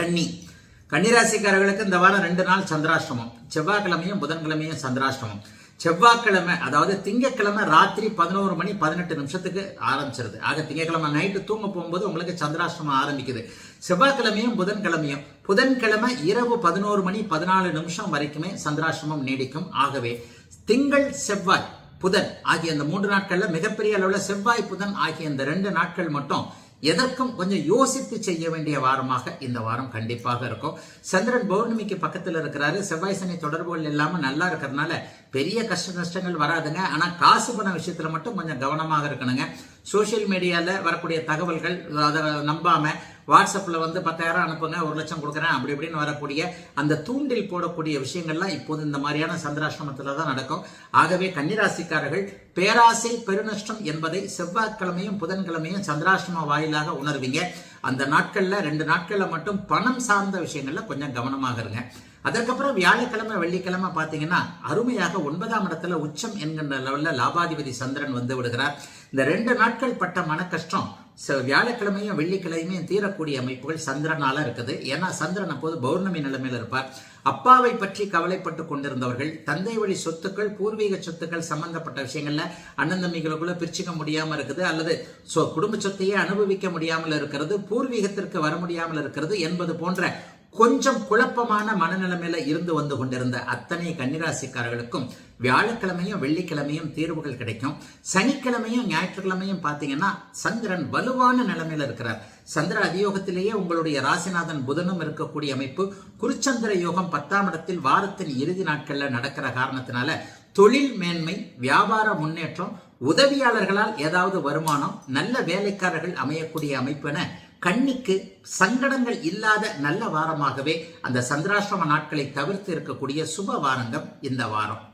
கன்னி. கன்னிராசிக்காரர்களுக்கு இந்த வாரம் ரெண்டு நாள் சந்திராஷ்டமம். செவ்வாய்க்கிழமையும் புதன்கிழமையும் சந்திராஷ்டமம். செவ்வாய்க்கிழமை அதாவது திங்கட்கிழமை ராத்திரி பதினோரு மணி பதினெட்டு நிமிஷத்துக்கு ஆரம்பிச்சிருது. ஆக திங்கக்கிழமை நைட்டு தூங்க போகும்போது உங்களுக்கு சந்திராஷ்டமம் ஆரம்பிக்குது. செவ்வாய்க்கிழமையும் புதன்கிழமையும் புதன்கிழமை இரவு பதினோரு மணி பதினாலு நிமிஷம் வரைக்குமே சந்திராஷ்டமம் நீடிக்கும். ஆகவே திங்கள் செவ்வாய் புதன் ஆகிய அந்த மூன்று நாட்களில் மிகப்பெரிய அளவில் செவ்வாய் புதன் ஆகிய இந்த ரெண்டு நாட்கள் மட்டும் எதற்கும் கொஞ்சம் யோசித்து செய்ய வேண்டிய வாரமாக இந்த வாரம் கண்டிப்பாக இருக்கும். சந்திரன் பௌர்ணமிக்கு பக்கத்தில் இருக்கிறாரு. செவ்வாய் சனி தொடர்புகள் இல்லாமல் நல்லா இருக்கிறதுனால பெரிய கஷ்ட நஷ்டங்கள் வராதுங்க. ஆனால் காசு பண விஷயத்தில் மட்டும் கொஞ்சம் கவனமாக இருக்கணுங்க. சோஷியல் மீடியாவில் வரக்கூடிய தகவல்கள் அதை நம்பாமல் வாட்ஸ்அப்பில் வந்து பத்தாயிரம் அனுப்புங்க ஒரு லட்சம் கொடுக்குறேன் அப்படி இப்படின்னு வரக்கூடிய அந்த தூண்டில் போடக்கூடிய விஷயங்கள்லாம் இப்போது இந்த மாதிரியான சந்திராசிரமத்தில் தான் நடக்கும். ஆகவே கன்னிராசிக்காரர்கள் பேராசை பெருநஷ்டம் என்பதை செவ்வாய்க்கிழமையும் புதன்கிழமையும் சந்திராசிரம வாயிலாக உணர்வீங்க. அந்த நாட்களில் ரெண்டு நாட்களில் மட்டும் பணம் சார்ந்த விஷயங்களில் கொஞ்சம் கவனமாக இருங்க. அதற்கப்புறம் வியாழக்கிழமை வெள்ளிக்கிழமை பார்த்தீங்கன்னா அருமையாக ஒன்பதாம் இடத்துல உச்சம் என்கின்ற லெவலில் லாபாதிபதி சந்திரன் வந்து விடுகிறார். இந்த ரெண்டு நாட்கள் பட்ட மன கஷ்டம் ச- வியாழக்கிழமையும் வெள்ளிக்கிழமையும் தீரக்கூடிய அமைப்புகள் சந்திரனால இருக்குது. ஏன்னா சந்திரன் அப்போது பௌர்ணமி நிலைமையில் இருப்பார். அப்பாவை பற்றி கவலைப்பட்டு கொண்டிருந்தவர்கள் தந்தை வழி சொத்துக்கள் பூர்வீக சொத்துக்கள் சம்பந்தப்பட்ட விஷயங்கள்ல அண்ணன் தம்பிகளுக்குள்ள பிரிச்சுக்க முடியாமல் இருக்குது அல்லது குடும்ப சொத்தையே அனுபவிக்க முடியாமல் இருக்கிறது பூர்வீகத்திற்கு வர முடியாமல் இருக்கிறது என்பது போன்ற கொஞ்சம் குழப்பமான மனநிலைமையில இருந்து வந்து கொண்டிருந்த அத்தனை கன்னிராசிக்காரர்களுக்கும் வியாழக்கிழமையும் வெள்ளிக்கிழமையும் தீர்வுகள் கிடைக்கும். சனிக்கிழமையும் ஞாயிற்றுக்கிழமையும் பார்த்தீங்கன்னா சந்திரன் வலுவான நிலைமையில இருக்கிறார். சந்திர அதியோகத்திலேயே உங்களுடைய ராசிநாதன் புதனும் இருக்கக்கூடிய அமைப்பு. குருச்சந்திர யோகம் பத்தாம் இடத்தில் வாரத்தின் இறுதி நாட்கள்ல நடக்கிற காரணத்தினால தொழில் மேன்மை வியாபார முன்னேற்றம் உதவியாளர்களால் ஏதாவது வருமானம் நல்ல வேலைக்காரர்கள் அமையக்கூடிய அமைப்பு என கண்ணிக்கு சங்கடங்கள் இல்லாத நல்ல வாரமாகவே அந்த சந்திராசிரம நாட்களை தவிர்த்து இருக்கக்கூடிய சுப வாரங்கம் இந்த வாரம்.